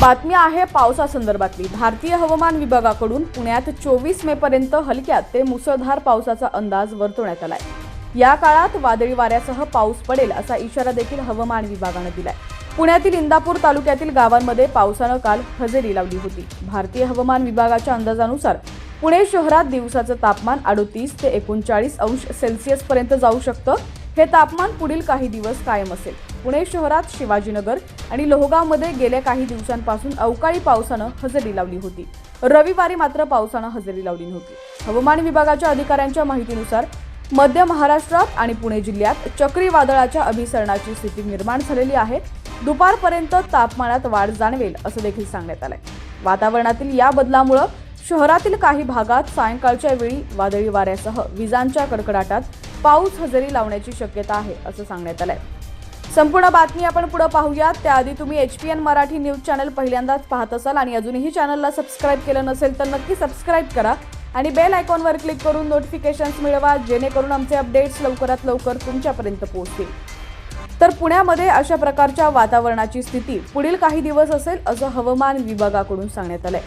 बातमी आहे पावसासंदर्भातली भारतीय हवामान विभागाकडून पुण्यात चोवीस मे पर्यंत हलक्यात ते मुसळधार पावसाचा अंदाज वर्तवण्यात आलाय. या काळात वादळी वाऱ्यासह पाऊस पडेल असा इशारा देखील हवामान विभागानं दिलाय. पुण्यातील इंदापूर तालुक्यातील गावांमध्ये पावसानं काल हजेरी लावली होती. भारतीय हवामान विभागाच्या अंदाजानुसार पुणे शहरात दिवसाचं तापमान अडोतीस ते एकोणचाळीस अंश सेल्सिअस पर्यंत जाऊ शकतं. हे तापमान पुढील काही दिवस कायम असेल. पुणे शहरात शिवाजीनगर आणि लोहगावमध्ये गेल्या काही दिवसांपासून अवकाळी पावसानं हजेरी लावली होती. रविवारी मात्र पावसानं हजेरी लावली नव्हती. हवामान विभागाच्या अधिकाऱ्यांच्या माहितीनुसार मध्य महाराष्ट्रात आणि पुणे जिल्ह्यात चक्रीवादळाच्या अभिसरणाची स्थिती निर्माण झालेली आहे. दुपारपर्यंत तापमानात वाढ जाणवेल असं देखील सांगण्यात आलंय. वातावरणातील या बदलामुळं शहरातील काही भागात सायंकाळच्या वेळी वादळी वाऱ्यासह विजांच्या कडकडाटात पाऊस हजेरी लावण्याची शक्यता आहे असं सांगण्यात आलंय. संपूर्ण बातमी आपण पुढे पाहूयात. त्याआधी तुम्ही H P N Marathi news channel पहिल्यांदाच पाहत असाल आणि अजूनही चॅनलला सबस्क्राईब केलं नसेल तर नक्की सबस्क्राईब करा आणि बेल आयकॉनवर क्लिक करून नोटिफिकेशन्स मिळवा जेणेकरून आमचे अपडेट्स लवकरात लवकर तुमच्यापर्यंत पोहोचतील. तर पुण्यामध्ये अशा प्रकारच्या वातावरणाची स्थिती पुढील काही दिवस असेल असं हवामान विभागाकडून सांगण्यात आलंय.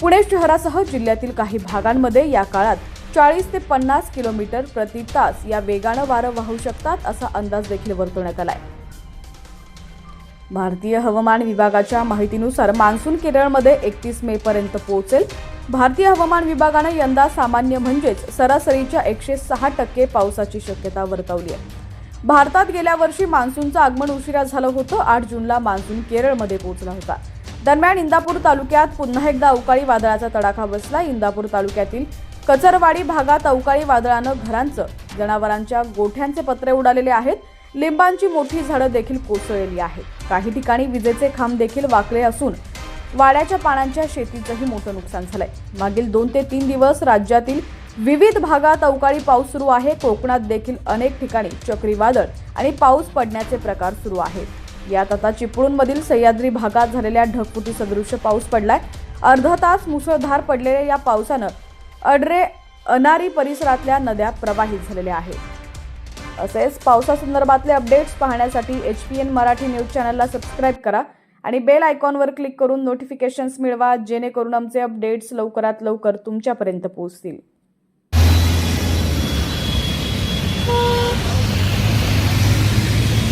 पुणे शहरासह जिल्ह्यातील काही भागांमध्ये या काळात चाळीस ते पन्नास किलोमीटर प्रति तास या वेगानं वारं वाहू शकतात असा अंदाज देखील वर्तवण्यात आलाय. भारतीय हवामान विभागाच्या माहितीनुसार मान्सून केरळमध्ये एकतीस मे पर्यंत पोहोचेल. भारतीय हवामान विभागानं यंदा सामान्य म्हणजेच सरासरीच्या एकशे सहा टक्के पावसाची शक्यता वर्तवली आहे. भारतात गेल्या वर्षी मान्सूनचं आगमन उशिरा झालं होतं. आठ जूनला मान्सून केरळमध्ये पोहोचला होता. दरम्यान इंदापूर तालुक्यात पुन्हा एकदा अवकाळी वादळाचा तडाखा बसला. इंदापूर तालुक्यातील कचरवाडी भागात अवकाळी वादळानं घरांचं जनावरांच्या गोठ्यांचे पत्रे उडालेले आहेत. लिंबांची मोठी झाडं देखील कोसळलेली आहेत. काही ठिकाणी विजेचे खांब देखील वाकले असून वाड्याच्या पानांच्या शेतीचंही मोठं नुकसान झालंय. मागील दोन ते तीन दिवस राज्यातील विविध भागात अवकाळी पाऊस सुरू आहे. कोकणात देखील अनेक ठिकाणी चक्रीवादळ आणि पाऊस पडण्याचे प्रकार सुरू आहेत. यात आता चिपळूणमधील सह्याद्री भागात झालेल्या ढगफुटी सदृश्य पाऊस पडलाय. अर्धा तास मुसळधार पडलेल्या या पावसानं अडरे अनारी परिसरातल्या नद्या प्रवाहित झालेल्या आहेत. असेच पावसासंदर्भातले अपडेट्स पाहण्यासाठी H P N Marathi news चॅनलला सबस्क्राईब करा आणि बेल आयकॉनवर क्लिक करून नोटिफिकेशन्स मिळवा जेणेकरून आमचे अपडेट्स लवकरात लवकर तुमच्यापर्यंत पोहोचतील.